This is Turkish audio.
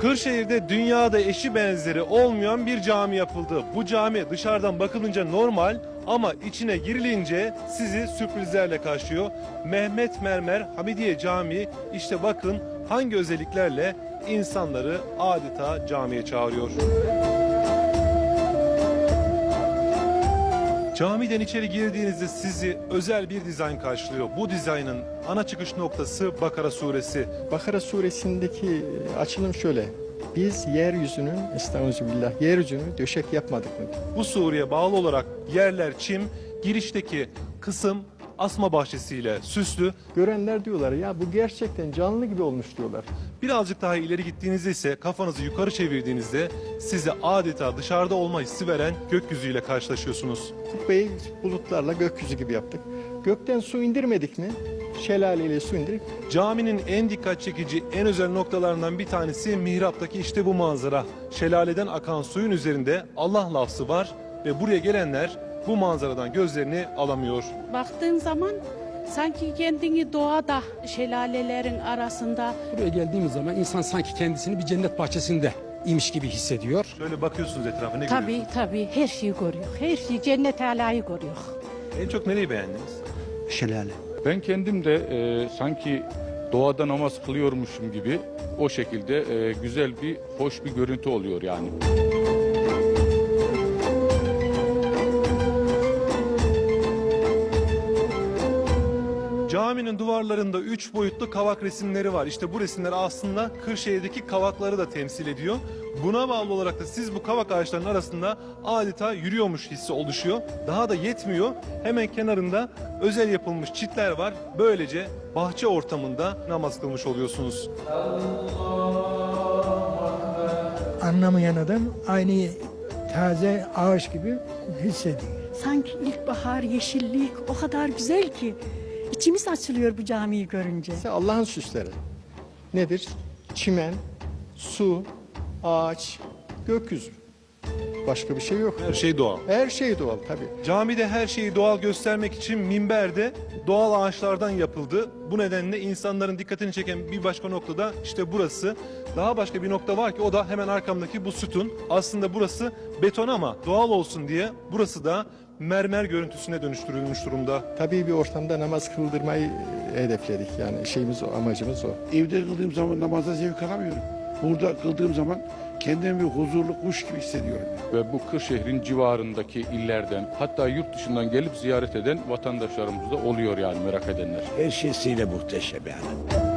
Kırşehir'de dünyada eşi benzeri olmayan bir cami yapıldı. Bu cami dışarıdan bakılınca normal ama içine girilince sizi sürprizlerle karşılıyor. Mehmet Mermer Hamidiye Camii işte bakın hangi özelliklerle insanları adeta camiye çağırıyor. Camiden içeri girdiğinizde sizi özel bir dizayn karşılıyor. Bu dizaynın ana çıkış noktası Bakara suresi. Bakara suresindeki açılım şöyle. Biz yeryüzünün, estağfirullah, yeryüzünü döşek yapmadık mı? Bu sureye bağlı olarak yerler çim, girişteki kısım asma bahçesiyle süslü. Görenler diyorlar ya bu gerçekten canlı gibi olmuş diyorlar. Birazcık daha ileri gittiğinizde ise kafanızı yukarı çevirdiğinizde size adeta dışarıda olma hissi veren gökyüzüyle karşılaşıyorsunuz. Kubbeyi bulutlarla gökyüzü gibi yaptık. Gökten su indirmedik mi? Şelaleyle su indirdik. Caminin en dikkat çekici, en özel noktalarından bir tanesi mihraptaki işte bu manzara. Şelaleden akan suyun üzerinde Allah lafzı var ve buraya gelenler bu manzaradan gözlerini alamıyor. Baktığın zaman sanki kendini doğada şelalelerin arasında Buraya geldiğimiz zaman insan sanki kendisini bir cennet bahçesinde imiş gibi hissediyor. Şöyle bakıyorsunuz etrafa ne tabii görüyorsunuz? tabii her şeyi görüyor. Her şeyi cennet alayı görüyor. En çok nereyi beğendiniz? Şelale. Ben kendim de e, sanki doğada namaz kılıyormuşum gibi o şekilde e, güzel bir, hoş bir görüntü oluyor yani. Caminin duvarlarında üç boyutlu kavak resimleri var. İşte bu resimler aslında Kırşehir'deki kavakları da temsil ediyor. Buna bağlı olarak da siz bu kavak ağaçlarının arasında adeta yürüyormuş hissi oluşuyor. Daha da yetmiyor. Hemen kenarında özel yapılmış çitler var. Böylece bahçe ortamında namaz kılmış oluyorsunuz. anlamayan adam aynı taze ağaç gibi hissediyor. Sanki ilkbahar, yeşillik o kadar güzel ki içimiz açılıyor bu camiyi görünce. İşte Allah'ın süsleri. Nedir? Çimen, su, ağaç, gökyüzü. Başka bir şey yok. Her şey doğal. Her şey doğal tabii. Camide her şeyi doğal göstermek için minber de doğal ağaçlardan yapıldı. Bu nedenle insanların dikkatini çeken bir başka noktada işte burası. Daha başka bir nokta var ki o da hemen arkamdaki bu sütun. Aslında burası beton ama doğal olsun diye burası da mermer görüntüsüne dönüştürülmüş durumda. Tabii bir ortamda namaz kıldırmayı hedefledik. Yani şeyimiz o, amacımız o. Evde kıldığım zaman namazda zevk alamıyorum. Burada kıldığım zaman kendimi bir huzurlu kuş gibi hissediyorum. Ve bu Kırşehir'in civarındaki illerden hatta yurt dışından gelip ziyaret eden vatandaşlarımız da oluyor yani merak edenler. Her şeysiyle muhteşem yani.